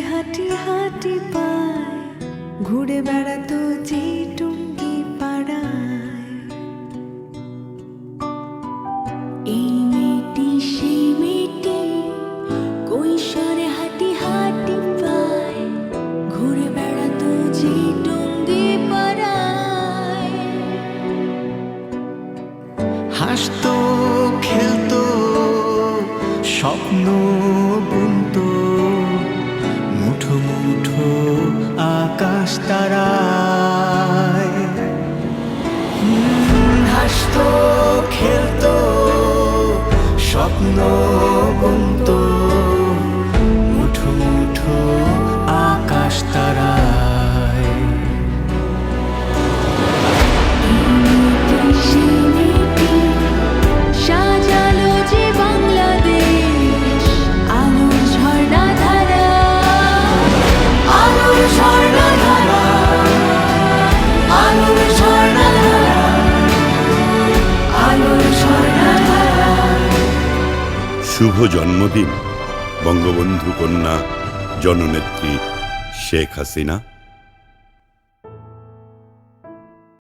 হাঁটি হাঁটি পায় ঘুরে বেড়াতো যে টুঙ্গি পায় ঘুরে বেড়াতো হাসতো খেলতো স্বপ্ন খেলত হাসতো খেলতো স্বপ্ন বুনত শুভ জন্মদিন বঙ্গবন্ধু কন্যা জননেত্রী শেখ হাসিনা।